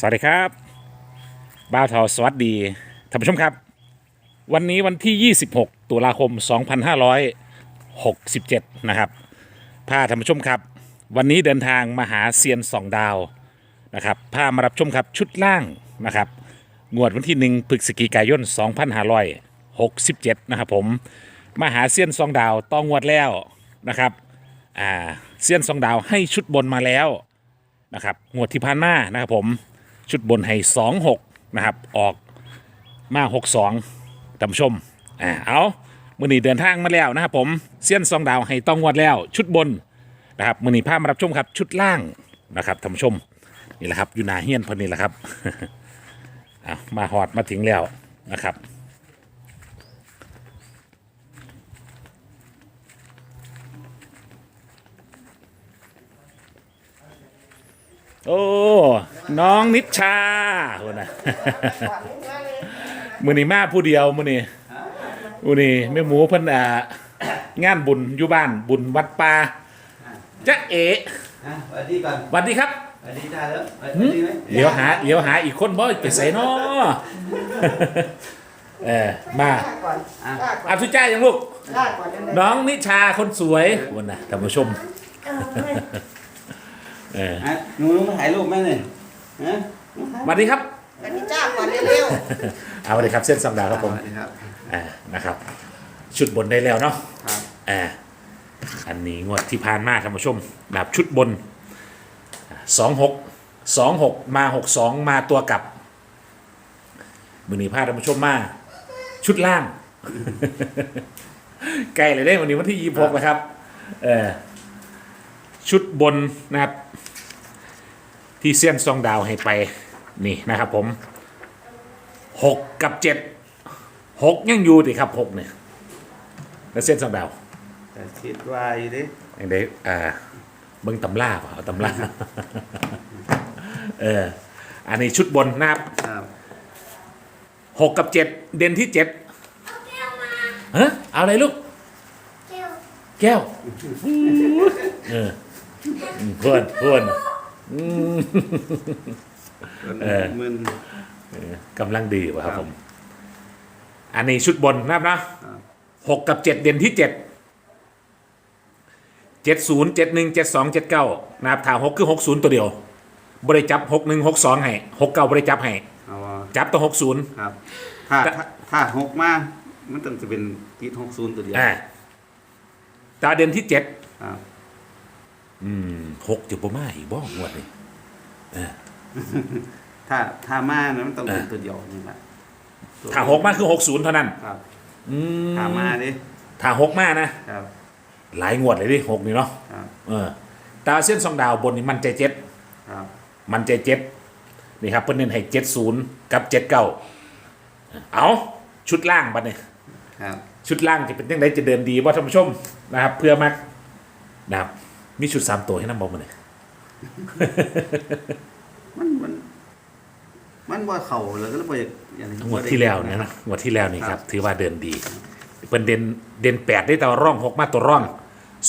สวัสดีครับบ้าทอสวัสดีท่านผู้ชมครับ วันนี้วันที่ 26 ตุลาคม 2567 นะครับพาท่านผู้ชมครับ วันนี้เดินทางมาหาเซียนสองดาวนะครับพามารับชมครับชุดล่างนะครับงวดวันที่ 1พฤศจิกายน 2567 นะครับผมมาหาเซียนสองดาวต้องงวดแล้วนะครับอ่าเซียนสองดาวให้ชุดบนมาแล้วนะครับงวดที่ผ่านมานะครับผม ชุดบนให้สองหกนะครับ ออกมาหกสองท่านผู้ชมอ่าเอามือนี้เดินทางมาแล้วนะครับผมเซียนซองดาวให้ต้องวัดแล้ว ชุดบนนะครับมือนี้พามารับชมครับชุดล่างนะครับท่านผู้ชมนี่แหละครับอยู่นาเฮียนพอนี่แหละครับอะมาหอดมาถึงแล้วนะครับ โอ้ น้องนิชชาคนน่ะมือนี้มาผู้เดียวมือนี้มือนี้แม่หมูเพิ่นอ่างานบุญอยู่บ้านบุญวัดป่าจ๊ะเอ๋อะสวัสดีก่อนสวัสดีครับ สวัสดีจ้าแล้วสวัสดีไหมเดี๋ยวหาเดี๋ยวหาอีกคนบ่ไปใส่น้อเออมาลากก่อนลากก่ออานทุจ้ายังลูก ลากก่อนเลยน้องนิชาคนสวยวันน่ะท่านผู้ชม เออ อะหนูหนูมาถ่ายรูปแม่หน่อยฮะสวัสดีครับกันนี่จ้าก่อนเร็วเอาสวัสดีครับเส้นสัปดาห์ครับผมสวัสดีครับ อ่านะครับ ชุดบนได้แล้วเนาะครับอ่าอันนี้งวดที่ผ่านมาท่านผู้ชมนะครับชุดบนสองหกสองหกมาหกสองมาตัวกลับมือนี้พาท่านผู้ชมมาชุดล่าง ใกล้เลยได้วันนี้วันที่ยี่หกนะครับเออชุดบนนะครับ ที่เซียนซองดาวให้ไปนี่นะครับผมหกกับเจ็ดหกยังอยู่ดิครับหกเนี่ยแล้วเส้นซองดาวแต่คิดว่าอยู่ดิยังได้อ่าเบิ่งตำล่าเปล่าเอาตำล่าเอออันนี้ชุดบนนะครับครับหกกับเจ็ดเด่นที่เจ็ดฮะเอาอะไรลูก แก้วเอออืมเพื่อนเพื่อน อืมเออมึนกำลังดีวะครับครับผม อันนี้ชุดบนนะครับนะหกกับเจ็ดเด่นที่เจ็ดเจ็ดศูนย์เจ็ดหนึ่งเจ็ดสองเจ็ดเก้านะครับถ้าหกคือหกศูนย์ตัวเดียว บริจับหกหนึ่งหกสองให้หกเก้าบริจับให้ เอาว่าจับตัวหกศูนย์ ครับ ถ้าแต่ ถ้าถ้าหกมามันต้องจะเป็นติดหกศูนย์ตัวเดียวอ่าตาเด่นที่เจ็ดครับ อืมหกจะประมาอีกบ้องวดนี่ถ้าถ้ามานะมันต้องเป็นอ่าตัวเดียวนี่แหละตัวถ้าหกมาคือหกศูนย์เท่านั้น ครับอืมถ้ามาดิถ้าหกมานะ ครับ หลายงวดเลยดิหกนี่เนาะ ครับ เออตาเส้นสองดาวบนนี่มันใจเจ็ด ครับ มันใจเจ็ดนี่ครับเพิ่นเน้นให้เจ็ดศูนย์กับเจ็ดเก้าเอาชุดล่างบัดเนี่ยครับ ชุดล่างจะเป็นยังไงจะเดินดีว่าท่านผู้ชมนะครับ เพื่อมักนะครับ มีชุดสามตัวให้น้ำบอมมาเลย มันมัน มันว่าเข่าเลยก็เลยบ่อยากอย่างนี้งวดที่แล้วเนี่ยนะงวดที่แล้วนี่ครับ ถือว่าเดินดีเป็นเด่นเด่นแปดได้แต่ว่าร่องหกมาตัวร่อง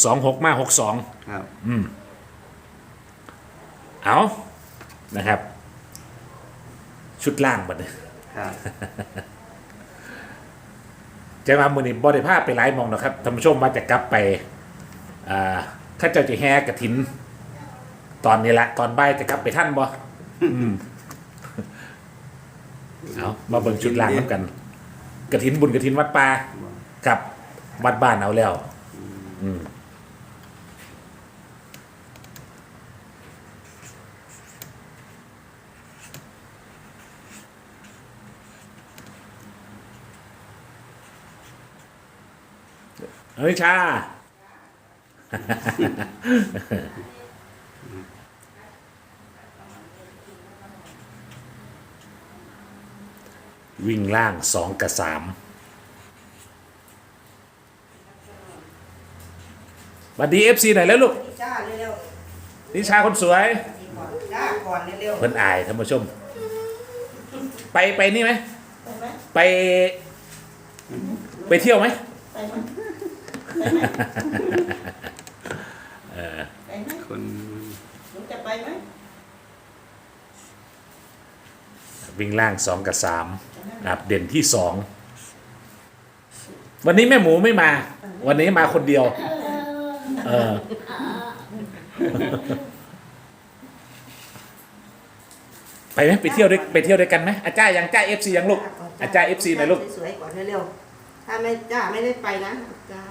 สองหกมาหกสองครับเอานะครับ ชุดล่างบัดเนี่ยครับจะมามือนี้บริภาพไปไลฟ์มองนะครับท่านผู้ชมมาจะกลับไป อ่า ข้าเจ้าจะแห่กระถิน ตอนนี้ละตอนบ่ายจะกลับไปท่านบ่อืมเอามาเบิ่งชุดล่างน้ำกันกระถินบุญกระถินวัดป่ากับวัดบ้านเอาแล้ว อืมเฮ้ยชา วิ่งล่างสองกับสามสวัสดีเอฟซีหน่อยแล้วลูกๆจ้าเร็วนิชาคนสวยๆก่อนลากก่อนเร็วเพิ่นอายท่านผู้ชม ไปไปนี่ไหม ๆไปไหมไป ไปเที่ยวไหม ไปไหมไปไหมคนหนูจะไปไหม วิ่งล่างสองกับสามนะครับ เด่นที่สองวันนี้แม่หมูไม่มา วันนี้มาคนเดียว เออ ไปไหมไปเที่ยวด้วยไปเที่ยวด้วยกันไหมอาจ้ารย์ยังจ้าเอฟซียังลูกอาจ้ารย์เอฟซีหน่อยลูก สวยๆก่อนเร็วๆถ้าไม่จ้าไม่ได้ไปนะจ้า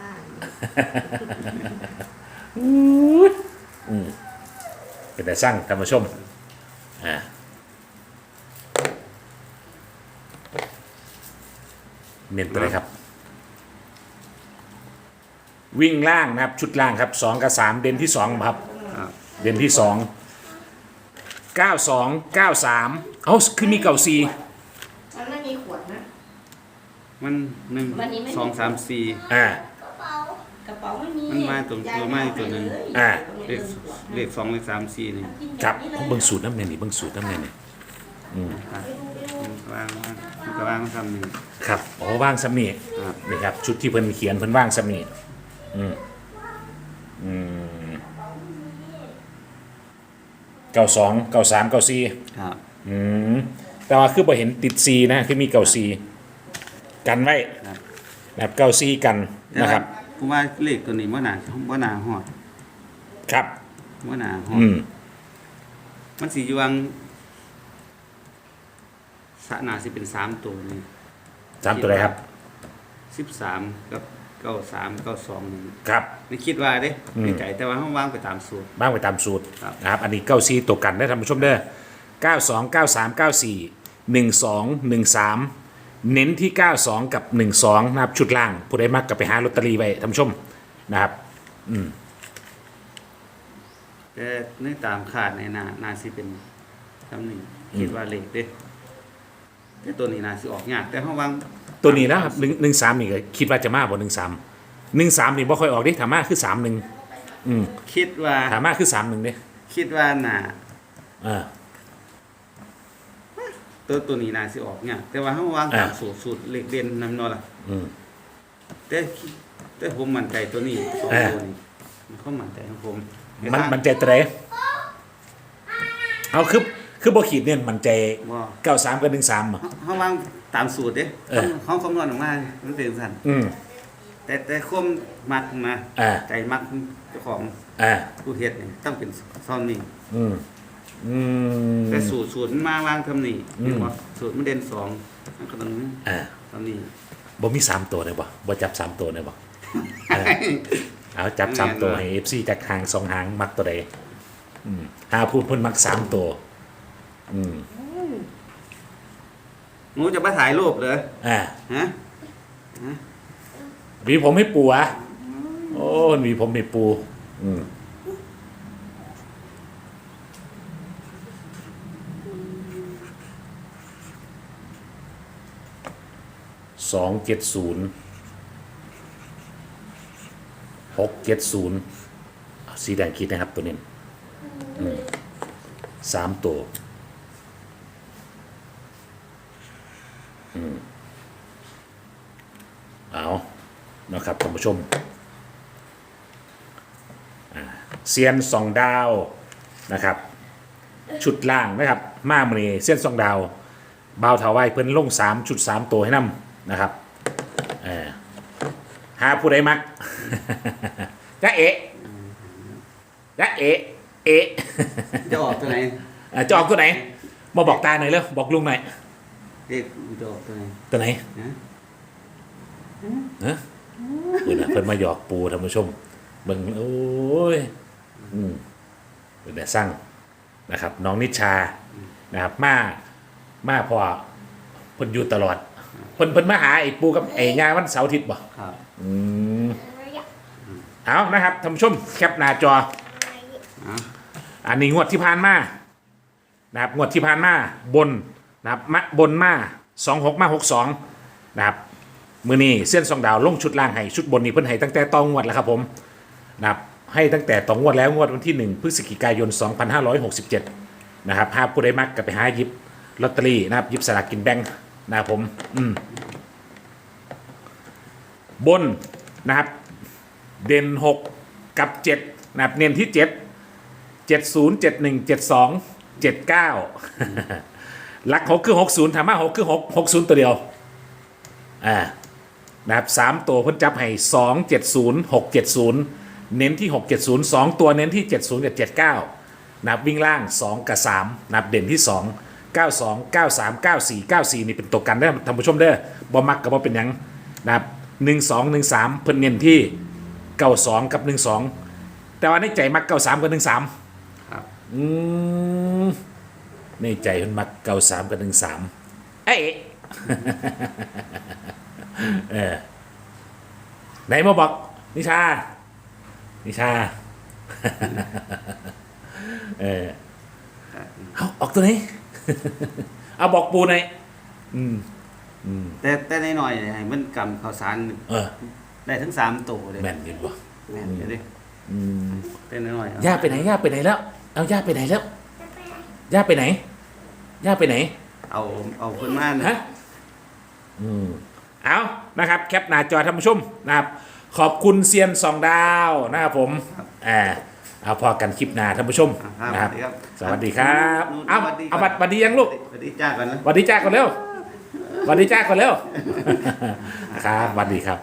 อืมเป็นแต่สร้างธรรมชมอ่า เน้นตัวไหนครับ วิ่งล่างนะครับ ชุดล่างครับสองกับสามเด่นที่สองครับครับเด่นที่สองเก้าสองเก้าสามเอ้าคือมีเก่าซีมันไม่มีขวดนะ มันหนึ่งวันนี้ไม่มี สองสามสี่ อ่า กระเป๋าไม่มีมันมาตัวตัวมาอีกตัวหนึ่ง อ่า เลขเลขสองเลขสามสี่นี่ครับเอาเบิ่งสูตรน้ำเนยนี่เบิ่งสูตรน้ำเนยนี่ครั บมันกลางว่างมันกลางทำนึ่ครับอ๋อว่างสำนีครับนี่ครับ ชุดที่เพิ่นเขียนเพิ่นว่างสำนีอืมอืมเก้าสองเก้าสามเก้าสี่ครับอืมแต่ว่าคือบ่เห็นติดซีนะคือมีเก้าซีกันไว้ครับนะครับเก้าซีกันนะครับ ผมว่าเลขตัวนี้ว่าหนาว่าหนาหอดครับ ว่าหนาหอดอืมมันสียวง สะหนาสิเป็นสามตัวนี่สามตัวไหนครับสิบสามกับเก้าสามเก้าสองนี่ครับไม่คิดว่าเด้อืม ในใจแต่ว่าห้องว่างไปตามสูตร บ้างไปตามสูตรครับ นะครับ อันนี้เก้าซีตัวกันได้ท่านผู้ชมเด้อเก้าสองเก้าสามเก้าสี่หนึ่งสองหนึ่งสามเน้นที่เก้าสองกับหนึ่งสองนะครับชุดล่างผู้ใดมักกับไปหาลอตเตอรี่ไว้ท่านผู้ชมนะครับอืมแต่เนื่องตามขาดในนานาสิเป็นคำหนึ่งคิดว่าเลขเด้ แต่ตัวนี้นาสิออกยากแต่ห้องว่างตัวนี้นะครับหนึ่งหนึ่งสามนี่ก็คิดว่าจะมาบ่หนึ่งสามหนึ่งสามนี่บ่ค่อยออกดิถามมาคือสามหนึ่งอืมคิดว่าถามมาคือสามหนึ่งเด้คิดว่าน่ะอ่า ตัวตัวนี้นาสิออกยากแต่ว่าห้องว่างตามอ่า สูตรสูตรเลขเด่นนำเนอนล่ะอืม แต่คิดแต่ผมมั่นใจตัวนี้สองอ่า ตัวนี้มันเข้ามั่นใจของผมมันมันใจตัวไหนเอาคือ คือบ่ขีดเนี่ยมันใจว่าเก้าสามกับหนึ่งสามอะห้องว่างตามสูตรเด้เออห้องคำนวณออกมามันเป็นสั่นอืม แต่แต่คมมักมาอ่า ใจมักเจ้าของอ่าผู้เฮ็ดนี่ต้องเป็นซ่อนนี่อืมอืม แต่สูตรสูตรมันมาวางทำนี่อืม เห็นบ่สูตรมันเด่นสองมันก็ต้องอ่าทำนี่บ่มีสามตัวเลยบ่บ่จับสามตัวเลยบ่อ่าเอาจับสามตัวให้เอฟซีจากหางสองหางมักตัวใดอืมหาพูดเพิ่นมักสามตัว อืมหนูจะมาถ่ายรูปเลยอ่าฮะหวีผมให้ปูอะโอ้หวีผมให้ปู อืมสองเจ็ดศูนย์หกเจ็ดศูนย์สีแดงคิดนะครับตัวนี้อืมสามตัวอืม เอานะครับท่านผู้ชมอ่าเซียนสองดาวนะครับ ชุดล่างนะครับ มามือนี้เซียนสองดาวบาวถาวายเพิ่นลงสามชุดสามตัวให้นำนะครับเออหาผู้ใดมักจะเอะจะเอะเอะจะออกตัวไหนอะจะออกตัวไหนมาบอกตาหน่อยเร็วบอกลุงหน่อย เด็กจะออกตัวไหนตัวไหนฮะฮะเพิ่นน่ะเพิ่นมาหยอกปูท่านผู้ชมเบิ่งโอ้ยอืมเป็นแต่สร้างนะครับ น้องนิชานะครับ มามาพอเพิ่นอยู่ตลอดเพิ่นเพิ่นมาหาไอ้ปูกับไอ้ย่าวันเสาร์อาทิตย์บ่ครับอืมเอานะครับท่านผู้ชมแคปหน้าจออะอันนี้งวดที่ผ่านมานะครับงวดที่ผ่านมาบน นะครับมะบนมาสองหกมาหกสองนะครับมือนี้เส้นสองดาวลงชุดล่างให้ชุดบนนี้เพิ่นให้ตั้งแต่ตองงวดแล้วครับผมนะครับให้ตั้งแต่ตองงวดแล้วงวดวันที่ 1 พฤศจิกายน 2567 นะครับหากผู้ใดมักก็ไปหาหยิบลอตเตอรี่นะครับหยิบสลากกินแบ่งนะครับผมอืมบนนะครับเด่น 6 กับ 7 นะครับเน้นที่7เจ็ดศูนย์เจ็ด หนึ่งเจ็ดสองเจ็ดเก้าหลักหกคือหกศูนย์ถามว่าหกคือหกหกศูนย์ตัวเดียว อ่า นะครับสามตัวเพิ่นจับให้สองเจ็ดศูนย์หกเจ็ดศูนย์เน้นที่หกเจ็ดศูนย์สองตัวเน้นที่เจ็ดศูนย์กับเจ็ดเก้านับวิ่งล่างสองกับสามนับเด่นที่สองเก้าสองเก้าสามเก้าสี่เก้าสี่นี่เป็นตัวกันได้อท่านผู้ชมเด้อบอมักกับบ่เป็นหยังนะครับหนึ่งสองหนึ่งสามเพิ่นเน้นที่เก้าสองกับหนึ่งสองแต่ว่าในใจมักเก้าสามกับหนึ่งสามครับ อืม ในใจเพิ่นมักเก้าสามกับหนึ่งสามเอ๊ะเออไหนมาบอก นิชา นิชา เออเอาออกตัวไหนเอาบอกปูหน่อยอืมแต่แต่ในหน่อยๆเนี่ยให้มันกำข้าวสารเออได้ทั้งสามตัวเลยแม่นอยินบ่แม่นอยู่ดิอืมแต่น้อยๆเอาย่าไปไหนย่าไปไหนแล้ว เอาย่าไปไหนแล้ว ย่าไปไหน ย่าไปไหน เอาเอาขึ้นมาฮะอืมเอานะครับ แคปหน้าจอท่านผู้ชมนะครับ ขอบคุณเซียนสองดาวนะครับผมอ่าเอาพอกันคลิปหน้าท่านผู้ชมอ่านะคครัรับบสวัสดีครับนู่นเอาสวัสดีเอาบัตรบัตรดียังลูกสวัสดีจ้ากันนะสวัสดีจ้าก่อนเร็วสวัสดีจ้าก่อนเร็วครับสวัสดีครับ